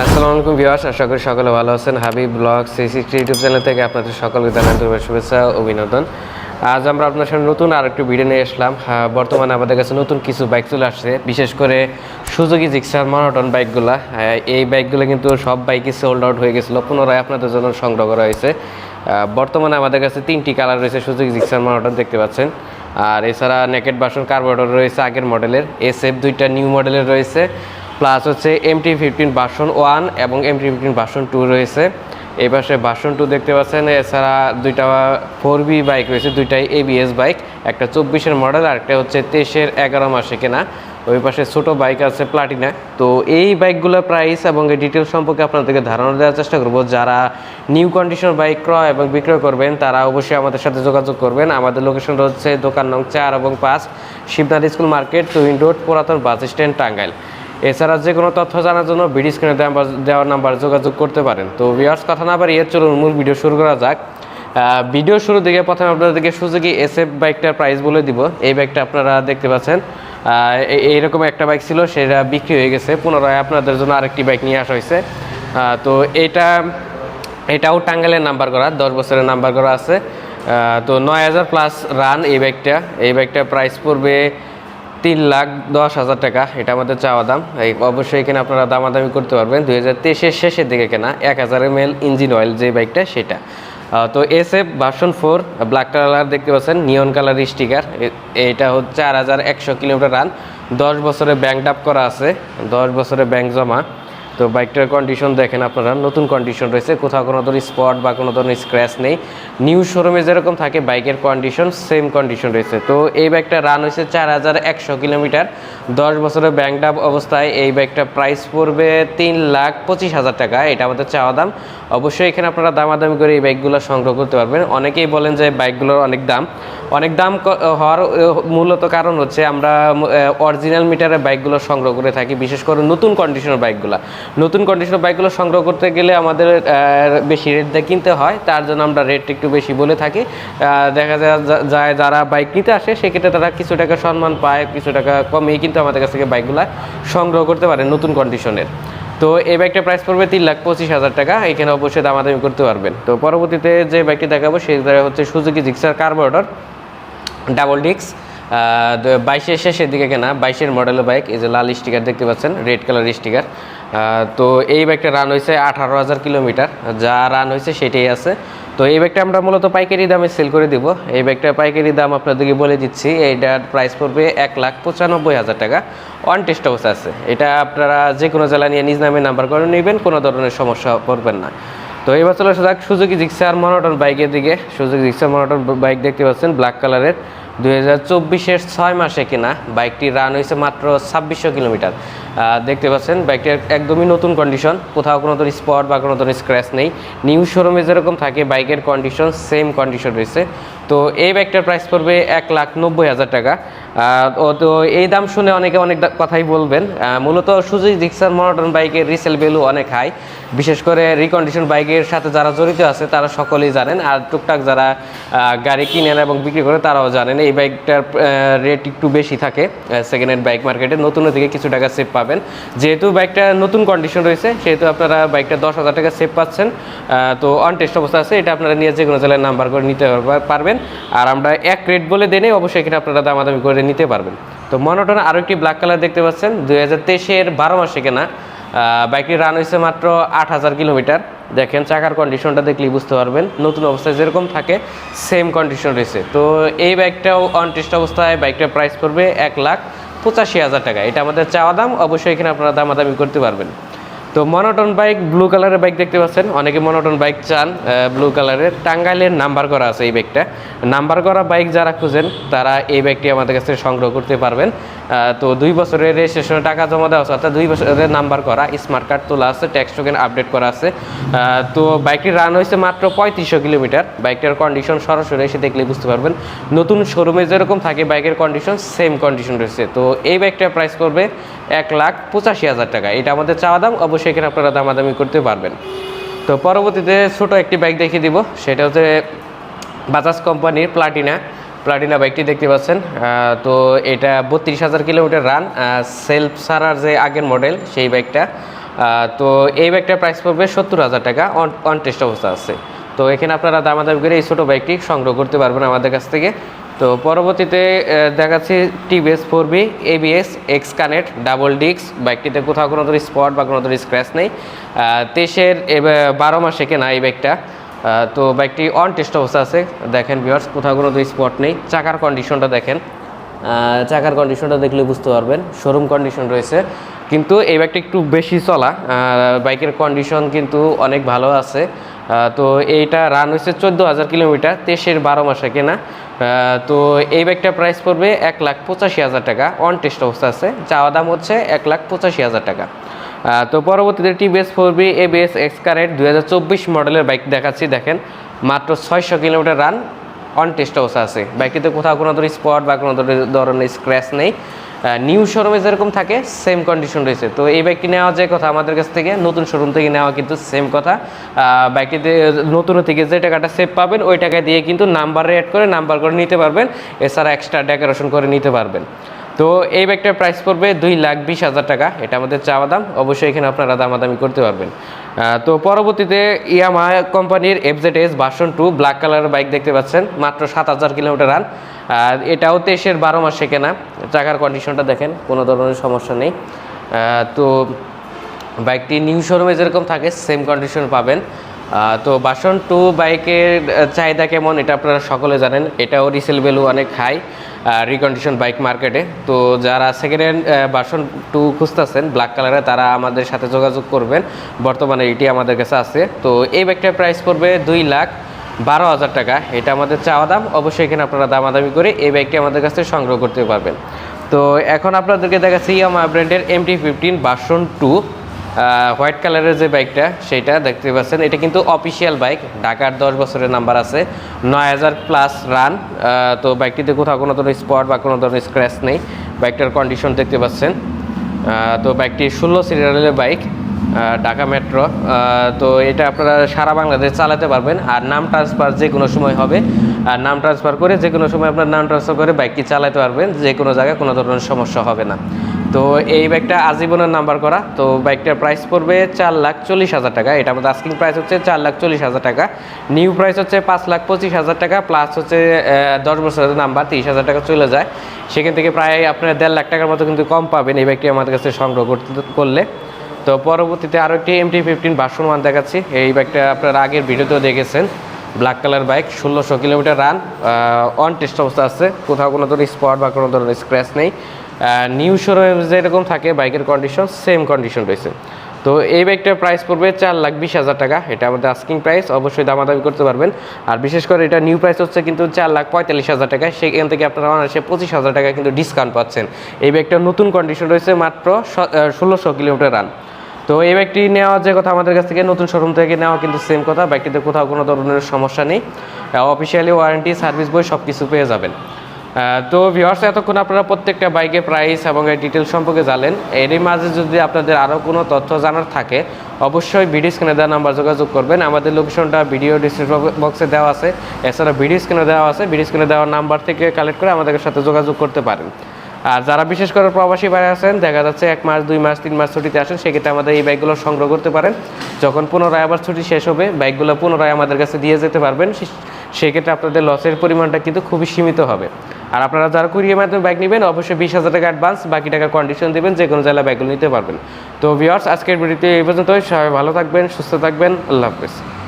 আসসালামু আলাইকুম ভিউয়ার্স, আশা করি সকলে ভালো আছেন। Habib blog C sixty YouTube channel থেকে আপনাদের সকলকে দুর্বার শুভেচ্ছা অভিনন্দন। আজ আমরা আপনার সামনে নতুন আর একটু ভিডিও নিয়ে আসলাম। বর্তমানে আমাদের কাছে নতুন কিছু বাইক চলে আসছে, বিশেষ করে সুজুকি জিক্সার মনোটন বাইকগুলা এই বাইকগুলো কিন্তু সব বাইকই সোল্ড আউট হয়ে গেছিল, পুনরায় আপনাদের জন্য সংগ্রহ করা হয়েছে। বর্তমানে আমাদের কাছে তিনটি কালার রয়েছে সুজুকি জিক্সার মনোটন দেখতে পাচ্ছেন। আর এছাড়া নেকেট বাসন কার্বোরেটর রয়েছে আগের মডেলের এস এফ দুইটা নিউ মডেলের রয়েছে। প্লাস হচ্ছে এমটি ফিফটিন ভার্সন ওয়ান এবং এমটি ফিফটিন ভার্সন টু রয়েছে। এই পাশে ভার্সন টু দেখতে পাচ্ছেন, এছাড়া দুইটা ফোর বি বাইক রয়েছে, দুইটাই এবিএস বাইক একটা চব্বিশের মডেল আর একটা হচ্ছে তেইশের এগারো মাসে কেনা। ওই পাশে ছোট বাইক আছে প্লাটিনা তো এই বাইকগুলোর প্রাইস এবং এই ডিটেলস সম্পর্কে আপনাদেরকে ধারণা দেওয়ার চেষ্টা করব। যারা নিউ কন্ডিশন বাইক ক্রয় এবং বিক্রয় করবেন, তারা অবশ্যই আমাদের সাথে যোগাযোগ করবেন। আমাদের লোকেশনটা হচ্ছে দোকান নং চার এবং পাঁচ, Shibnath school market twin road, পুরাতন বাস স্ট্যান্ড, টাঙ্গাইল। এছাড়া যে কোনো তথ্য জানার জন্য ভিডিও স্ক্রিনে দেওয়ার নাম্বার যোগাযোগ করতে পারেন। তো ভিউয়ার্স কথা না পারি এর চলুন মূল ভিডিও শুরু করা যাক। ভিডিও শুরু দিকে প্রথমে আপনাদেরকে সুযোগী এস এফ বাইকটার প্রাইস বলে দিব। এই বাইকটা আপনারা দেখতে পাচ্ছেন। এইরকম একটা বাইক ছিল, সেটা বিক্রি হয়ে গেছে। পুনরায় আপনাদের জন্য আরেকটি বাইক নিয়ে আসা হয়েছে। তো এটা এটাও টাঙ্গালের নাম্বার করা, দশ বছরের নাম্বার করা আছে। তো নয় হাজার প্লাস রান এই বাইকটা এই বাইকটা প্রাইস পড়বে তিন লাখ দশ হাজার টাকা, এটা আমাদের চাওয়া দাম। এই অবশ্যই এখানে আপনারা দামাদামি করতে পারবেন। দুই হাজার তেইশের শেষের দিকে কেনা এক হাজার এম এল ইঞ্জিন অয়েল যে বাইকটা সেটা। তো S F version four black colour দেখতে পাচ্ছেন নিয়ন কালার স্টিকার এটা হচ্ছে চার হাজার একশো কিলোমিটার রান দশ বছরে ব্যাংক ডাপ করা আছে, দশ বছরে ব্যাঙ্ক জমা। তো বাইকটার কন্ডিশন দেখেন আপনারা, নতুন কন্ডিশন রয়েছে, কোথাও কোনো ধরনের স্পট বা কোনো ধরনের স্ক্র্যাচ নেই। নিউ শোরুমে যেরকম থাকে, বাইকের কন্ডিশন সেম কন্ডিশন রয়েছে। তো এই বাইকটা রান হয়েছে চার হাজার একশো কিলোমিটার। দশ বছরের ব্যাংক ডাব অবস্থায় এই বাইকটা প্রাইস পড়বে তিন লাখ পঁচিশ হাজার টাকা। এটা আমাদের চাওয়া দাম। অবশ্যই এখানে আপনারা দামাদামি করে এই বাইকগুলো সংগ্রহ করতে পারবেন। অনেকেই বলেন যে বাইকগুলোর অনেক দাম। অনেক দাম হওয়ার মূলত কারণ হচ্ছে আমরা অরিজিনাল মিটারের বাইকগুলো সংগ্রহ করে থাকি, বিশেষ করে নতুন কন্ডিশনের বাইকগুলো। নতুন কন্ডিশনের বাইকগুলো সংগ্রহ করতে গেলে আমাদের বেশি রেট দিয়ে কিনতে হয়। তার জন্য আমরা রেট একটু বেশি বলে থাকি। দেখা যায় যায় যারা বাইক নিতে আসে, সেক্ষেত্রে তারা কিছু টাকা সম্মান পায়, কিছু টাকা কমিয়ে কিন্তু আমাদের কাছ থেকে বাইকগুলো সংগ্রহ করতে পারে নতুন কন্ডিশনের তো এই বাইকটা প্রাইস পড়বে তিন লাখ পঁচিশ হাজার টাকা। এখানে অবশ্যই দামাদামি করতে পারবেন। তো পরবর্তীতে যে বাইকটি দেখাবো সেটা হচ্ছে সুজুকি জিক্সার কার্বোরেটর ডাবল ডিক্স বাইশের শেষের দিকে কেনা, বাইশের মডেলের বাইক এই যে লাল স্টিকার দেখতে পাচ্ছেন রেড কালার স্টিকার তো এই ব্যাগটা রান হয়েছে আঠারো হাজার কিলোমিটার। যা রান হয়েছে সেটাই আছে। তো এই ব্যাগটা আমরা মূলত পাইকারি দামে সেল করে দিব। এই ব্যাগটা পাইকারি দাম আপনাদেরকে বলে দিচ্ছি, এইটার প্রাইস পড়বে এক লাখ পঁচানব্বই হাজার টাকা। অন টেস্ট অবস্থা আছে। এটা আপনারা যে কোনো জেলা নিয়ে নিজ নামে নাম্বার করে নেবেন, কোনো ধরনের সমস্যা পড়বেন না। তো এবার চলে আসা যাক সুজুকি জিক্সার মনোটন বাইকের দিকে। সুজুকি জিক্সার মনোটন বাইক দেখতে পাচ্ছেন ব্ল্যাক কালারের দুই হাজার চব্বিশের ছয় মাসে কিনা বাইকটি রান হয়েছে মাত্র ছাব্বিশশো কিলোমিটার। দেখতে পাচ্ছেন, বাইকটি একদমই নতুন কন্ডিশন কোথাও কোনো ধরনের স্পট বা কোনো ধরনের স্ক্র্যাচ নেই। নিউ শোরুমে যেরকম থাকে, বাইকের কন্ডিশন সেম কন্ডিশন রয়েছে। তো এই বাইকটার প্রাইস পড়বে এক লাখ নব্বই হাজার টাকা। ও তো এই দাম শুনে অনেকে অনেক কথাই বলবেন। মূলত সুজুকি জিক্সার, মনোটন বাইকের রিসেল ভ্যালু অনেক হাই বিশেষ করে রিকন্ডিশন বাইকের সাথে যারা জড়িত আছে, তারা সকলেই জানেন। আর টুকটাক যারা গাড়ি কিনেন এবং বিক্রি করে, তারাও জানেন। এই বাইকটার রেট একটু বেশি থাকে সেকেন্ড হ্যান্ড বাইক মার্কেটে নতুনের দিকে কিছু টাকা সেভ পাবেন। যেহেতু বাইকটা নতুন কন্ডিশন রয়েছে, সেহেতু আপনারা বাইকটা দশ হাজার টাকা সেভ পাচ্ছেন। তো অন টেস্ট অবস্থা আছে, এটা আপনারা নিয়ে যে কোনো জেলায় নাম্বার করে নিতে পারবা- পারবেন। আর আমরা এক রেট বলে দেনে অবশ্যই এখানে আপনারা দামাদামি করে নিতে পারবেন। তো মনোটন আরও একটি ব্ল্যাক কালার দেখতে পাচ্ছেন, দুই হাজার তেইশের বারো মাসে কেনা। বাইকটি রান হয়েছে মাত্র আট হাজার কিলোমিটার। দেখেন, চাকার কন্ডিশনটা দেখলেই বুঝতে পারবেন। নতুন অবস্থায় যেরকম থাকে সেম কন্ডিশন রয়েছে। তো এই বাইকটাও অন টেস্ট অবস্থায়, বাইকটার প্রাইস পড়বে এক লাখ পঁচাশি হাজার টাকা। এটা আমাদের চাওয়া দাম, অবশ্যই এখানে আপনারা দামাদামি করতে পারবেন। তো মনোটন বাইক ব্লু কালারের বাইক দেখতে পাচ্ছেন। অনেকে মনোটন বাইক চান ব্লু কালারের টাঙ্গাইলের নাম্বার করা আছে এই বাইকটা নাম্বার করা বাইক যারা খুঁজেন, তারা এই বাইকটি আমাদের কাছে সংগ্রহ করতে পারবেন। তো দুই বছরের রেজিস্ট্রেশনে টাকা জমা দেওয়া আছে, অর্থাৎ দুই বছরের নাম্বার করা স্মার্ট কার্ড তোলা আছে ট্যাক্স টোকেন আপডেট করা আছে। তো বাইকটি রান হয়েছে মাত্র পঁয়ত্রিশশো কিলোমিটার। বাইকটার কন্ডিশন সরাসরি এসে দেখলে বুঝতে পারবেন। নতুন শোরুমে যেরকম থাকে বাইকের কন্ডিশন সেম কন্ডিশন রয়েছে। তো এই বাইকটার প্রাইস করবে এক লাখ পঁচাশি হাজার টাকা। এটা আমাদের চাওয়া দাম, অবশ্যই এখানে আপনারা দামাদামি করতে পারবেন। তো পরবর্তীতে ছোট একটি বাইক দেখিয়ে দিব, সেটা হচ্ছে বাজাজ কোম্পানির প্লাটিনা প্লাটিনা বাইকটি দেখতে পাচ্ছেন। তো এটা বত্রিশ হাজার কিলোমিটার রান সেলফ সারার যে আগের মডেল সেই বাইকটা তো এই বাইকটার প্রাইস পড়বে সত্তর হাজার টাকা অন টেস্ট অবস্থা আছে। তো এখানে আপনারা দামাদামি করে এই ছোটো বাইকটি সংগ্রহ করতে পারবেন আমাদের কাছ থেকে। তো পরবর্তীতে দেখাচ্ছি TVS four V ABS X connect double ডিক্স বাইকটিতে কোথাও কোনো ধরনের স্পট বা কোনো ধরনের স্ক্র্যাচ নেই। তেইশের বারো মাসে কেনা এই বাইকটা তো বাইকটি অন টেস্ট অবস্থা আছে। দেখেন ভিউয়ার্স কোথাও কোনো স্পট নেই। চাকার কন্ডিশনটা দেখেন। চাকার কন্ডিশনটা দেখলে বুঝতে পারবেন। শোরুম কন্ডিশন রয়েছে। কিন্তু এই বাইকটা একটু বেশি চলা। বাইকের কন্ডিশন কিন্তু অনেক ভালো আছে। তো এইটা রান হয়েছে চোদ্দ হাজার কিলোমিটার। তেইশের বারো মাসে কেনা। তো এই ব্যাগটার প্রাইস পড়বে এক লাখ পঁচাশি হাজার টাকা। অন টেস্ট অবস্থা আছে। চাওয়া দাম হচ্ছে এক লাখ পঁচাশি হাজার টাকা। তো পরবর্তীতে টিভিএস ফোর বি এক্স কারেট দু হাজার চব্বিশ মডেলের বাইক দেখাচ্ছি, দেখেন। মাত্র ছয়শো কিলোমিটার রান অন টেস্ট অবস্থা আছে। বাইকটিতে কোথাও কোনো ধরনের স্পট বা কোনো ধরনের স্ক্র্যাচ নেই। নিউ শোরুমে যেরকম থাকে সেম কন্ডিশন রয়েছে। তো এই বাইকটি নেওয়া যে কথা আমাদের কাছ থেকে, নতুন শোরুম থেকে নেওয়া কিন্তু সেম কথা। বাইকটিতে নতুন থেকে যে টাকাটা সেভ পাবেন, ওই টাকা দিয়ে কিন্তু নাম্বার অ্যাড করে নাম্বার করে নিতে পারবেন। এছাড়া এক্সট্রা ডেকোরেশন করে নিতে পারবেন। তো এই ব্যাগটার প্রাইস পড়বে দুই লাখ বিশ হাজার টাকা। এটা আমাদের চাওয়া দাম। অবশ্যই এখানে আপনারা দামাদামি করতে পারবেন। তো পরবর্তীতে ইয়ামা কোম্পানির FZ S version two black কালারের বাইক দেখতে পাচ্ছেন। মাত্র সাত হাজার কিলোমিটার রান আর এটাও তেইশের বারো মাসে কেনা। চাকার কন্ডিশনটা দেখেন, কোনো ধরনের সমস্যা নেই। তো বাইকটি নিউ শোরুমে যেরকম থাকে সেম কন্ডিশন পাবেন। তো বাসন টু বাইকের চাহিদা কেমন? এটা আপনারা সকলে জানেন। এটাও রিসেল ভ্যালু অনেক হাই রিকন্ডিশন বাইক মার্কেটে তো যারা সেকেন্ড হ্যান্ড বাসন টু খুঁজতেছেন ব্ল্যাক কালারে তারা আমাদের সাথে যোগাযোগ করবেন। বর্তমানে এটি আমাদের কাছে আছে। তো এই বাইকটার প্রাইস পড়বে দুই লাখ বারো হাজার টাকা। এটা আমাদের চাওয়া দাম। অবশ্যই এখানে আপনারা দামাদামি করে এই বাইকটি আমাদের কাছ থেকে সংগ্রহ করতে পারবেন। তো এখন আপনাদেরকে দেখাচ্ছি ইয়ামা ব্র্যান্ডের MT fifteen version two white কালারের যে বাইকটা সেটা দেখতে পাচ্ছেন। এটা কিন্তু অফিসিয়াল বাইক, ঢাকার দশ বছরের নাম্বার আছে। নয় হাজার প্লাস রান তো বাইকটিতে কোথাও কোনো ধরনের স্পট বা কোনো ধরনের স্ক্র্যাচ নেই। বাইকটার কন্ডিশন দেখতে পাচ্ছেন। তো বাইকটি ষোলো সিরিয়ালের বাইক ঢাকা মেট্রো তো এটা আপনারা সারা বাংলাদেশ চালাতে পারবেন। আর নাম ট্রান্সফার যে কোনো সময় হবে। আর নাম ট্রান্সফার করে যে কোনো সময় আপনার নাম ট্রান্সফার করে বাইকটি চালাতে পারবেন। যে কোনো জায়গায় কোনো ধরনের সমস্যা হবে না। তো এই বাইকটা আজীবনের নাম্বার করা। তো বাইকটার প্রাইস পড়বে চার লাখ চল্লিশ হাজার টাকা। এটা আমাদের আস্কিং প্রাইস হচ্ছে চার লাখ চল্লিশ হাজার টাকা। নিউ প্রাইস হচ্ছে পাঁচ লাখ পঁচিশ হাজার টাকা প্লাস হচ্ছে দশ বছরের নাম্বার তিরিশ হাজার টাকা চলে যায়। সেখান থেকে প্রায় আপনার দেড় লাখ টাকার মতো কিন্তু কম পাবেন এই বাইকটি আমাদের কাছে সংগ্রহ করতে, করলে। তো পরবর্তীতে আরও একটি এমটি ফিফটিন ভার্সন ওয়ান দেখাচ্ছি। এই বাইকটা আপনারা আগের ভিডিওতেও দেখেছেন। ব্ল্যাক কালার বাইক ষোলোশো কিলোমিটার রান অন টেস্ট অবস্থা আছে। কোথাও কোনো ধরনের স্পট বা কোনো ধরনের স্ক্র্যাচ নেই। নিউ শোরুমে যেরকম থাকে, বাইকের কন্ডিশন সেম কন্ডিশন রয়েছে। তো এই বাইকটার প্রাইস পড়বে চার লাখ বিশ হাজার টাকা। এটা আমাদের আস্কিং প্রাইস অবশ্যই দামাদামি করতে পারবেন। আর বিশেষ করে এটা নিউ প্রাইস হচ্ছে কিন্তু চার লাখ পঁয়তাল্লিশ হাজার টাকা। সেখান থেকে আপনারা অনার্সে পঁচিশ হাজার টাকা কিন্তু ডিসকাউন্ট পাচ্ছেন। এই বাইকটার নতুন কন্ডিশন রয়েছে মাত্র ষোলোশো কিলোমিটার রান তো এই বাইকটি নেওয়ার যে কথা আমাদের কাছ থেকে, নতুন শোরুম থেকে নেওয়া কিন্তু সেম কথা। বাইকটিতে কোথাও কোনো ধরনের সমস্যা নেই। অফিসিয়ালি ওয়ারেন্টি সার্ভিস বই সব কিছু পেয়ে যাবেন। তো ভিওয়ার্স এতক্ষণ আপনারা প্রত্যেকটা বাইকের প্রাইস এবং এর ডিটেলস সম্পর্কে জানেন এরই মাঝে যদি আপনাদের আরও কোনো তথ্য জানার থাকে, অবশ্যই ভিডিও স্ক্রিনে দেওয়া নাম্বার যোগাযোগ করবেন। আমাদের লোকেশনটা ভিডিও ডিসক্রিপশন বক্সে দেওয়া আছে। এছাড়া ভিডিও স্ক্রিনে দেওয়া আছে। ভিডিও স্ক্রিনে দেওয়ার নাম্বার থেকে কালেক্ট করে আমাদের সাথে যোগাযোগ করতে পারেন। আর যারা বিশেষ করে প্রবাসী বাইরে আছেন, দেখা যাচ্ছে এক মাস, দুই মাস, তিন মাস ছুটিতে আসেন, সেক্ষেত্রে আমাদের এই বাইকগুলো সংগ্রহ করতে পারেন। যখন পুনরায় আবার ছুটি শেষ হবে বাইকগুলো পুনরায় আমাদের কাছে দিয়ে যেতে পারবেন। সেক্ষেত্রে আপনাদের লসের পরিমাণটা কিন্তু খুবই সীমিত হবে। আর আপনারা যারা কুরিয়ার মাধ্যমে ব্যাগ নেবেন, অবশ্যই বিশ হাজার টাকা অ্যাডভান্স বাকি টাকা কন্ডিশন দেবেন, যে কোনো জায়গায় ব্যাগগুলো নিতে পারবেন। তো ভিওর্স আজকের ভিডিওতে এই পর্যন্তই। সবাই ভালো থাকবেন, সুস্থ থাকবেন। আল্লাহ হাফেজ।